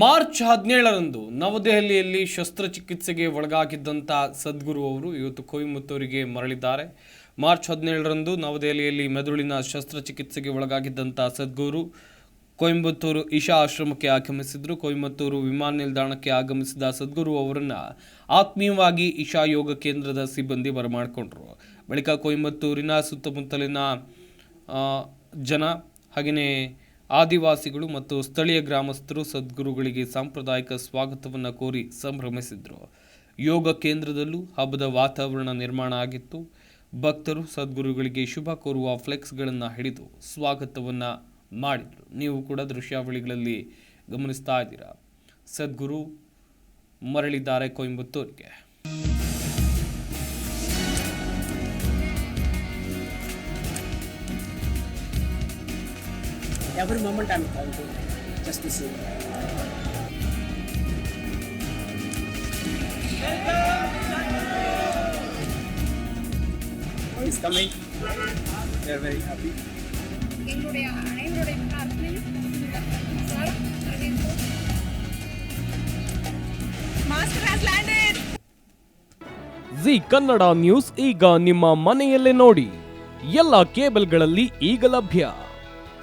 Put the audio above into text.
March ಹದಿನೇಳರಂದು ನವದೆಹಲಿಯಲ್ಲಿ ಶಸ್ತ್ರಚಿಕಿತ್ಸೆಗೆ ಒಳಗಾಗಿದ್ದಂಥ ಸದ್ಗುರು ಅವರು ಇವತ್ತು ಕೊಯಮತ್ತೂರಿಗೆ ಮರಳಿದ್ದಾರೆ. ಮಾರ್ಚ್ ಹದಿನೇಳರಂದು ನವದೆಹಲಿಯಲ್ಲಿ ಮೆದುಳಿನ ಶಸ್ತ್ರಚಿಕಿತ್ಸೆಗೆ ಒಳಗಾಗಿದ್ದಂಥ ಸದ್ಗುರು ಕೊಯಂಬತ್ತೂರು ಇಶಾ ಆಶ್ರಮಕ್ಕೆ ಆಗಮಿಸಿದ್ರು. ಕೊಯಮತ್ತೂರು ವಿಮಾನ ನಿಲ್ದಾಣಕ್ಕೆ ಆಗಮಿಸಿದ ಸದ್ಗುರು ಅವರನ್ನು ಆತ್ಮೀಯವಾಗಿ ಇಶಾ ಯೋಗ ಕೇಂದ್ರದ ಸಿಬ್ಬಂದಿ ಬರಮಾಡಿಕೊಂಡ್ರು. ಬಳಿಕ ಕೊಯಂಬತ್ತೂರಿನ ಸುತ್ತಮುತ್ತಲಿನ ಜನ ಹಾಗೆಯೇ ಆದಿವಾಸಿಗಳು ಮತ್ತು ಸ್ಥಳೀಯ ಗ್ರಾಮಸ್ಥರು ಸದ್ಗುರುಗಳಿಗೆ ಸಾಂಪ್ರದಾಯಿಕ ಸ್ವಾಗತವನ್ನು ಕೋರಿ ಸಂಭ್ರಮಿಸಿದರು. ಯೋಗ ಕೇಂದ್ರದಲ್ಲೂ ಹಬ್ಬದ ವಾತಾವರಣ ನಿರ್ಮಾಣ ಆಗಿತ್ತು. ಭಕ್ತರು ಸದ್ಗುರುಗಳಿಗೆ ಶುಭ ಕೋರುವ ಫ್ಲೆಕ್ಸ್ಗಳನ್ನು ಹಿಡಿದು ಸ್ವಾಗತವನ್ನು ಮಾಡಿದರು. ನೀವು ಕೂಡ ದೃಶ್ಯಾವಳಿಗಳಲ್ಲಿ ಗಮನಿಸ್ತಾ ಇದ್ದೀರಾ. ಸದ್ಗುರು ಮರಳಿದ್ದಾರೆ ಕೊಯಂಬತ್ತೂರಿಗೆ. Every moment I'm counting just to see. Oh, he's coming. They're very happy. எங்களுடைய அனைவருடைய பிரார்த்தனையும் sir master has landed Zee Kannada news ಈಗ ನಿಮ್ಮ ಮನೆಯಲ್ಲೇ ನೋಡಿ ಎಲ್ಲ ಕೇಬಲ್ಗಳಲ್ಲಿ ಈಗ ಲಭ್ಯ